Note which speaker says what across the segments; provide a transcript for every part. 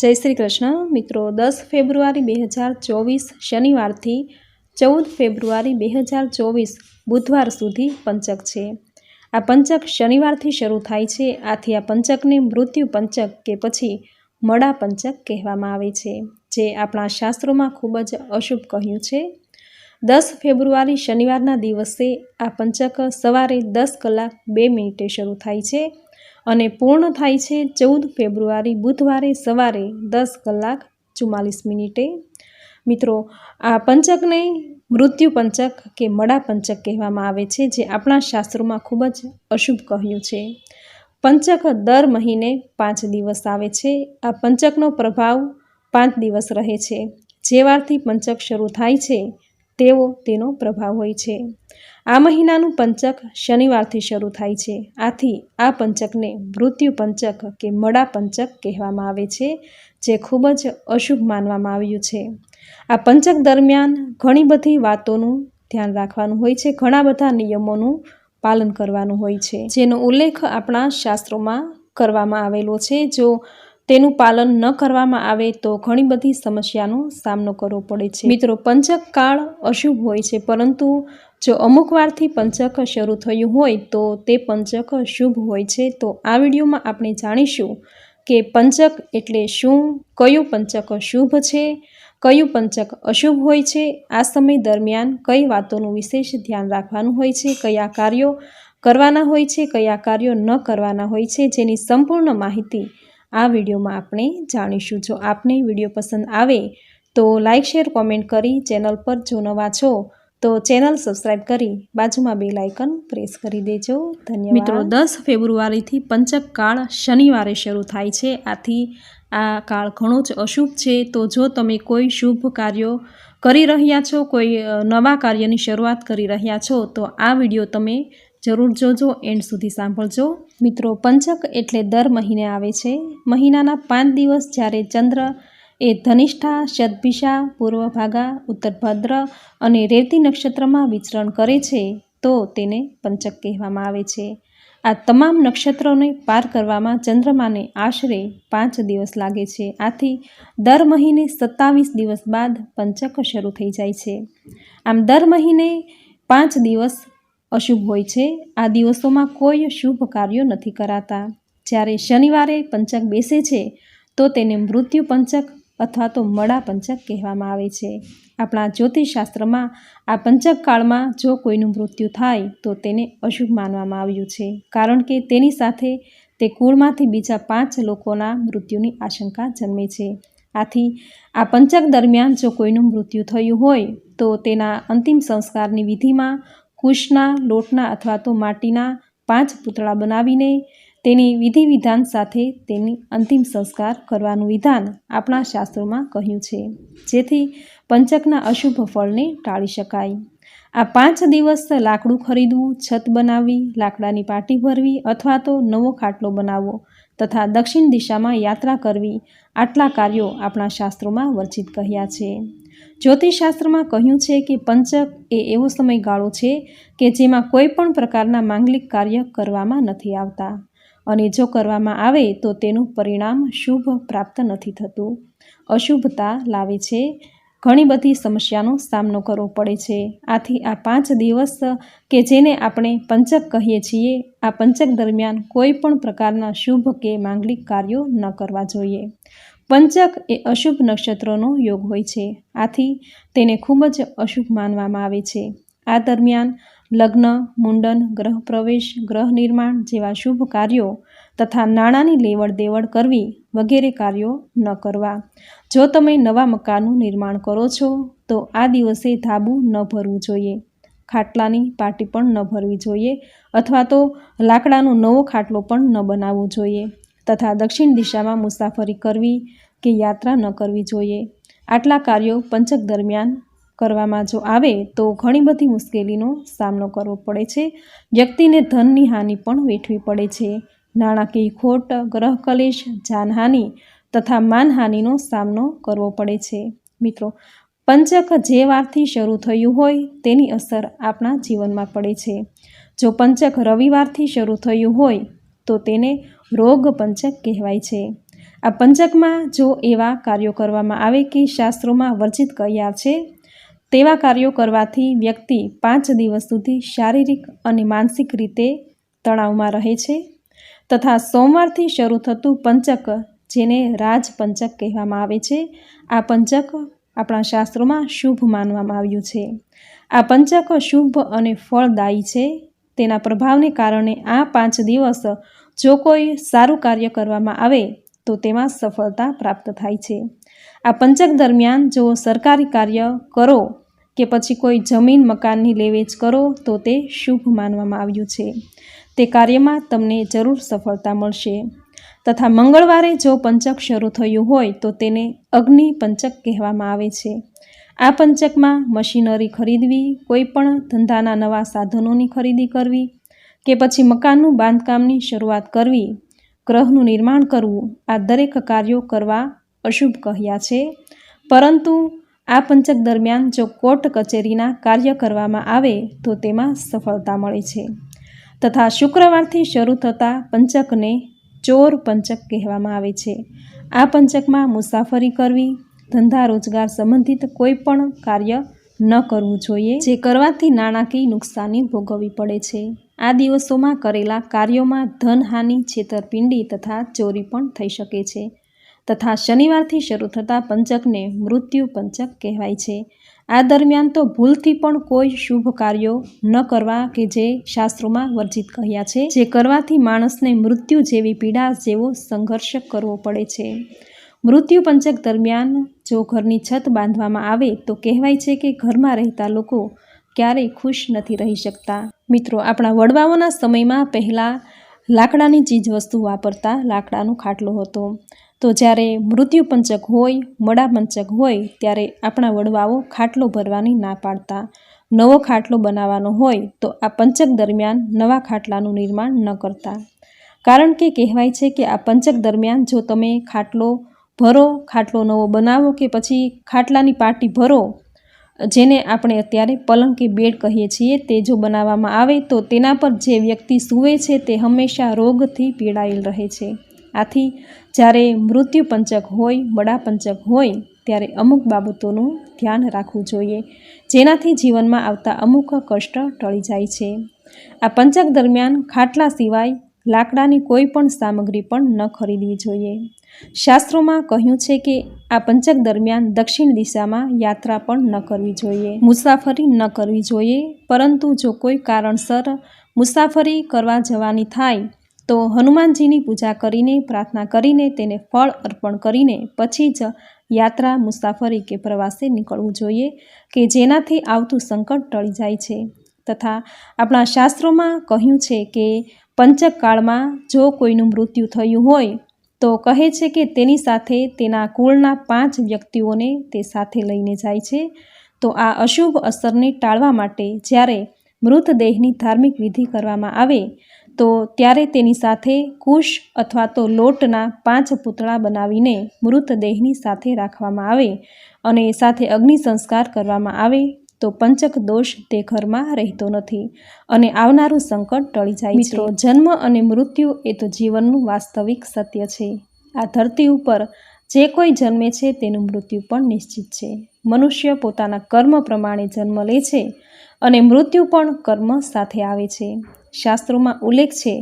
Speaker 1: જય શ્રી કૃષ્ણ. મિત્રો, દસ ફેબ્રુઆરી બે હજાર ચોવીસ શનિવારથી ચૌદ ફેબ્રુઆરી બે હજાર ચોવીસ બુધવાર સુધી પંચક છે. આ પંચક શનિવારથી શરૂ થાય છે. આથી આ પંચકને મૃત્યુ પંચક કે પછી મડા પંચક કહેવામાં આવે છે, જે આપણા શાસ્ત્રોમાં ખૂબ જ અશુભ કહ્યું છે. દસ ફેબ્રુઆરી શનિવારના દિવસે આ પંચક સવારે દસ કલાક બે મિનિટે શરૂ થાય છે. અને પૂર્ણ થાય છે ચૌદ ફેબ્રુઆરી બુધવારે સવારે દસ કલાક ચુમ્માલીસ મિનિટે. મિત્રો, આ પંચકને મૃત્યુ પંચક કે મડા પંચક કહેવામાં આવે છે, જે આપણા શાસ્ત્રોમાં ખૂબ જ અશુભ કહ્યું છે. પંચક દર મહિને પાંચ દિવસ આવે છે. આ પંચકનો પ્રભાવ પાંચ દિવસ રહે છે. જે વારથી પંચક શરૂ થાય છે તેવો તેનો પ્રભાવ હોય છે. આ મહિનાનું પંચક શનિવારથી શરૂ થાય છે. આથી આ પંચકને મૃત્યુ પંચક કે મડા પંચક કહેવામાં આવે છે, જે ખૂબ જ અશુભ માનવામાં આવ્યું છે. આ પંચક દરમિયાન ઘણી બધી વાતોનું ધ્યાન રાખવાનું હોય છે, ઘણા બધા નિયમોનું પાલન કરવાનું હોય છે. જેનો ઉલ્લેખ આપણા શાસ્ત્રોમાં કરવામાં આવેલો છે, જો તેનું પાલન ન કરવામાં આવે તો ઘણી બધી સમસ્યાનો સામનો કરવો પડે છે. મિત્રો પંચક કાળ અશુભ હોય છે, પરંતુ જો અમુક વારથી પંચક શરૂ થયું હોય તો તે પંચક શુભ હોય છે. તો આ વિડીયોમાં આપણે જાણીશું કે પંચક એટલે શું, કયું પંચક શુભ છે, કયું પંચક અશુભ હોય છે, આ સમય દરમિયાન કઈ વાતોનું વિશેષ ધ્યાન રાખવાનું હોય છે, કયા કાર્યો કરવાના હોય છે, કયા કાર્યો ન કરવાના હોય છે, જેની સંપૂર્ણ માહિતી આ વિડીયોમાં આપણે જાણીશું. જો આપને વીડિયો પસંદ આવે તો લાઇક શેર, કોમેન્ટ કરી ચેનલ પર જો નવા છો તો ચેનલ સબસ્ક્રાઈબ કરી બાજુમાં બે લાઇકન પ્રેસ કરી દેજો. ધન્યવાદ. મિત્રો, દસ ફેબ્રુઆરીથી પંચક કાળ શનિવારે શરૂ થાય છે. આથી આ કાળ ઘણો જ અશુભ છે. તો જો તમે કોઈ શુભ કાર્યો કરી રહ્યા છો, કોઈ નવા કાર્યની શરૂઆત કરી રહ્યા છો, તો આ વીડિયો તમે જરૂર જોજો એન્ડ સુધી સાંભળજો. મિત્રો, પંચક એટલે દર મહિને આવે છે. મહિનાના પાંચ દિવસ જ્યારે ચંદ્ર એ ધનિષ્ઠા શતભિષા પૂર્વ ભાગા ઉત્તર ભદ્ર અને રેવતી નક્ષત્રમાં વિચરણ કરે છે, તો તેને પંચક કહેવામાં આવે છે. આ તમામ નક્ષત્રોને પાર કરવામાં ચંદ્રમાને આશરે પાંચ દિવસ લાગે છે. આથી દર મહિને સત્તાવીસ દિવસ બાદ પંચક શરૂ થઈ જાય છે. આમ દર મહિને પાંચ દિવસ અશુભ હોય છે. આ દિવસોમાં કોઈ શુભ કાર્યો નથી કરાતા. જ્યારે શનિવારે પંચક બેસે છે, તો તેને મૃત્યુ પંચક અથવા તો મડા પંચક કહેવામાં આવે છે. આપણા જ્યોતિષશાસ્ત્રમાં આ પંચક કાળમાં જો કોઈનું મૃત્યુ થાય, તો તેને અશુભ માનવામાં આવ્યું છે. કારણ કે તેની સાથે તે કુળમાંથી બીજા પાંચ લોકોના મૃત્યુની આશંકા જન્મે છે. આથી આ પંચક દરમિયાન જો કોઈનું મૃત્યુ થયું હોય, તો તેના અંતિમ સંસ્કારની વિધિમાં કુશના, લોટના અથવા તો માટીના પાંચ પૂતળા બનાવીને તેની વિધિ વિધાન સાથે તેની અંતિમ સંસ્કાર કરવાનું વિધાન આપણા શાસ્ત્રોમાં કહ્યું છે. જેથી પંચકના અશુભ ફળને ટાળી શકાય. આ પાંચ દિવસ લાકડું ખરીદવું, છત બનાવવી, લાકડાની પાટી ભરવી અથવા તો નવો ખાટલો બનાવવો તથા દક્ષિણ દિશામાં યાત્રા કરવી આટલા કાર્યો આપણા શાસ્ત્રોમાં વર્જિત કહ્યા છે. જ્યોતિષશાસ્ત્રમાં કહ્યું છે કે પંચક એ એવો સમયગાળો છે કે જેમાં કોઈ પણ પ્રકારના માંગલિક કાર્ય કરવામાં નથી આવતા. અને જો કરવામાં આવે તો તેનું પરિણામ શુભ પ્રાપ્ત નથી થતું. અશુભતા લાવે છે. ઘણી બધી સમસ્યાનો સામનો કરવો પડે છે. આથી આ પાંચ દિવસ કે જેને આપણે પંચક કહીએ છીએ, આ પંચક દરમિયાન કોઈ પણ પ્રકારના શુભ કે માંગલિક કાર્યો ન કરવા જોઈએ. પંચક એ અશુભ નક્ષત્રોનો યોગ હોય છે. આથી તેને ખૂબ જ અશુભ માનવામાં આવે છે. આ દરમિયાન લગ્ન, મુંડન, ગ્રહ પ્રવેશ, ગ્રહ નિર્માણ જેવા શુભ કાર્યો તથા નાણાંની લેવડ દેવડ કરવી વગેરે કાર્યો ન કરવા. જો તમે નવા મકાનનું નિર્માણ કરો છો, તો આ દિવસે ધાબું ન ભરવું જોઈએ. ખાટલાની પાટી પણ ન ભરવી જોઈએ અથવા તો લાકડાનો નવો ખાટલો પણ ન બનાવવો જોઈએ. તથા દક્ષિણ દિશામાં મુસાફરી કરવી કે યાત્રા ન કરવી જોઈએ. આટલા કાર્યો પંચક દરમિયાન કરવામાં જો આવે તો ઘણી બધી મુશ્કેલીનો સામનો કરવો પડે છે. વ્યક્તિને ધનની હાનિ પણ વેઠવી પડે છે. નાણાકીય ખોટ, ગ્રહ કલેશ, જાનહાનિ તથા માનહાનિનો સામનો કરવો પડે છે. મિત્રો, પંચક જે વારથી શરૂ થયું હોય તેની અસર આપણા જીવનમાં પડે છે. જો પંચક રવિવારથી શરૂ થયું હોય તો તેને રોગ પંચક કહેવાય છે. આ પંચકમાં જો એવા કાર્યો કરવામાં આવે કે શાસ્ત્રોમાં વર્જિત કર્યા છે, તેવા કાર્યો કરવાથી વ્યક્તિ પાંચ દિવસ સુધી શારીરિક અને માનસિક રીતે તણાવમાં રહે છે તથા સોમવારથી શરૂ થતું પંચક, જેને રાજપંચક કહેવામાં આવે છે, આ પંચક આપણા શાસ્ત્રોમાં શુભ માનવામાં આવ્યું છે. આ પંચક શુભ અને ફળદાયી છે. તેના પ્રભાવને કારણે આ પાંચ દિવસ જો કોઈ સારું કાર્ય કરવામાં આવે, તો તેમાં સફળતા પ્રાપ્ત થાય છે. આ પંચક દરમિયાન જો સરકારી કાર્ય કરો કે પછી કોઈ જમીન મકાનની લેવેચ કરો, તો તે શુભ માનવામાં આવ્યું છે. તે કાર્યમાં તમને જરૂર સફળતા મળશે. તથા મંગળવારે જો પંચક શરૂ થયું હોય, તો તેને અગ્નિ પંચક કહેવામાં આવે છે. આ પંચકમાં મશીનરી ખરીદવી, કોઈ પણ ધંધાના નવા સાધનોની ખરીદી કરવી કે પછી મકાનનું બાંધકામની શરૂઆત કરવી, ગ્રહનું નિર્માણ કરવું, આ દરેક કાર્યો કરવા અશુભ કહ્યા છે. પરંતુ આ પંચક દરમિયાન જો કોર્ટ કચેરીના કાર્ય કરવામાં આવે, તો તેમાં સફળતા મળે છે. તથા શુક્રવારથી શરૂ થતા પંચકને ચોર પંચક કહેવામાં આવે છે. આ પંચકમાં મુસાફરી કરવી, ધંધા રોજગાર સંબંધિત કોઈ પણ કાર્ય ન કરવું જોઈએ, જે કરવાથી નાણાકીય નુકસાની ભોગવવી પડે છે. આ દિવસોમાં કરેલા કાર્યોમાં ધનહાનિ, છેતરપિંડી તથા ચોરી પણ થઈ શકે છે. તથા શનિવારથી શરૂ થતા પંચકને મૃત્યુ પંચક કહેવાય છે. આ દરમિયાન તો ભૂલથી પણ કોઈ શુભ કાર્યો ન કરવા કે જે શાસ્ત્રોમાં વર્જિત કહ્યા છે. જે કરવાથી માણસને મૃત્યુ જેવી પીડા જેવો સંઘર્ષ કરવો પડે છે. મૃત્યુ પંચક દરમિયાન જો ઘરની છત બાંધવામાં આવે તો કહેવાય છે કે ઘરમાં રહેતા લોકો ક્યારેય ખુશ નથી રહી શકતા. મિત્રો, આપણા વડવાઓના સમયમાં પહેલાં લાકડાની ચીજ વસ્તુ વાપરતા લાકડાનો ખાટલો હતો. તો જ્યારે મૃત્યુ પંચક હોય, મડા પંચક હોય, ત્યારે આપણા વડવાઓ ખાટલો ભરવાની ના પાડતા. નવો ખાટલો બનાવવાનો હોય, તો આ પંચક દરમિયાન નવા ખાટલાનું નિર્માણ ન કરતા. કારણ કે કહેવાય છે કે આ પંચક દરમિયાન જો તમે ખાટલો ભરો, ખાટલો નવો બનાવો કે પછી ખાટલાની પાટી ભરો જેને આપણે અત્યારે પલંગ કે બેડ કહીએ છીએ, તે જો બનાવવામાં આવે તો તેના પર જે વ્યક્તિ સૂવે છે તે હંમેશા રોગથી પીડાયેલ રહે છે. આથી જ્યારે મૃત્યુ પંચક હોય, બડા પંચક હોય, ત્યારે અમુક બાબતોનું ધ્યાન રાખવું જોઈએ, જેનાથી જીવનમાં આવતા અમુક કષ્ટ ટળી જાય છે. આ પંચક દરમિયાન ખાટલા સિવાય લાકડાની કોઈ પણ સામગ્રી પણ ન ખરીદવી જોઈએ. શાસ્ત્રોમાં કહ્યું છે કે આ પંચક દરમિયાન દક્ષિણ દિશામાં યાત્રા પણ ન કરવી જોઈએ. મુસાફરી ન કરવી જોઈએ, પરંતુ જો કોઈ કારણસર મુસાફરી કરવા જવાની થાય, તો હનુમાનજીની પૂજા કરીને, પ્રાર્થના કરીને, તેને ફળ અર્પણ કરીને, પછી જ યાત્રા, મુસાફરી કે પ્રવાસે નીકળવું જોઈએ કે જેનાથી આવતું સંકટ ટળી જાય છે. તથા આપણા શાસ્ત્રોમાં કહ્યું છે કે પંચક કાળમાં જો કોઈનું મૃત્યુ થયું હોય, તો કહે છે કે તેની સાથે તેના કુળના પાંચ વ્યક્તિઓને તે સાથે લઈને જાય છે. તો આ અશુભ અસરને ટાળવા માટે જ્યારે મૃતદેહની ધાર્મિક વિધિ કરવામાં આવે, તો ત્યારે તેની સાથે કુશ અથવા તો લોટના પાંચ પૂતળા બનાવીને મૃતદેહની સાથે રાખવામાં આવે અને સાથે અગ્નિ સંસ્કાર કરવામાં આવે તો પંચક દોષ તે ઘરમાં રહેતો નથી અને આવનારું સંકટ ટળી જાય મિત્રો જન્મ અને મૃત્યુ એ તો જીવનનું વાસ્તવિક સત્ય છે. આ ધરતી ઉપર જે કોઈ જન્મે છે તેનું મૃત્યુ પણ નિશ્ચિત છે. મનુષ્ય પોતાના કર્મ પ્રમાણે જન્મ લે છે અને મૃત્યુ પણ કર્મ સાથે આવે છે. શાસ્ત્રોમાં ઉલ્લેખ છે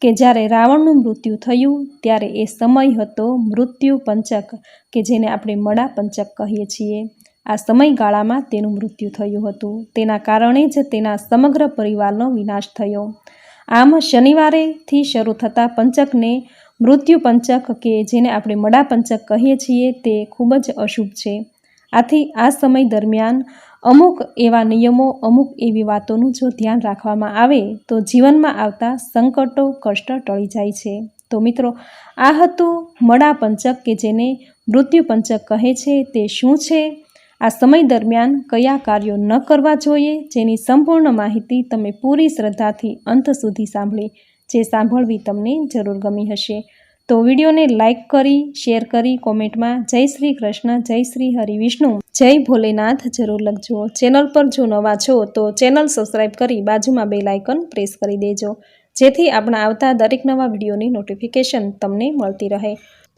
Speaker 1: કે જ્યારે રાવણનું મૃત્યુ થયું ત્યારે એ સમય હતો મૃત્યુ પંચક કે જેને આપણે મડા પંચક કહીએ છીએ. આ સમયગાળામાં તેનું મૃત્યુ થયું હતું. તેના કારણે જ તેના સમગ્ર પરિવારનો વિનાશ થયો. આમ શનિવારેથી શરૂ થતા પંચકને મૃત્યુ પંચક કે જેને આપણે મડા પંચક કહીએ છીએ તે ખૂબ જ અશુભ છે. આથી આ સમય દરમિયાન અમુક એવા નિયમો, અમુક એવી વાતોનું જો ધ્યાન રાખવામાં આવે તો જીવનમાં આવતા સંકટો, કષ્ટ ટળી જાય છે. તો મિત્રો, આ હતું મડા પંચક કે જેને મૃત્યુ પંચક કહે છે તે શું છે? આ સમય દરમિયાન કયા કાર્યો ન કરવા જોઈએ જેની સંપૂર્ણ માહિતી તમે પૂરી શ્રદ્ધાથી અંત સુધી સાંભળી, જે સાંભળવી તમને જરૂર ગમી હશે. તો વિડીયોને લાઇક કરી, શેર કરી કોમેન્ટમાં જય શ્રી કૃષ્ણ, જય શ્રી હરિવિષ્ણુ જય ભોલેનાથ જરૂર લખજો. ચેનલ પર જો નવા છો તો ચેનલ સબસ્ક્રાઈબ કરી બાજુમાં બે લાઇકન પ્રેસ કરી દેજો. જેથી આપણા આવતા દરેક નવા વિડીયોની નોટિફિકેશન તમને મળતી રહે.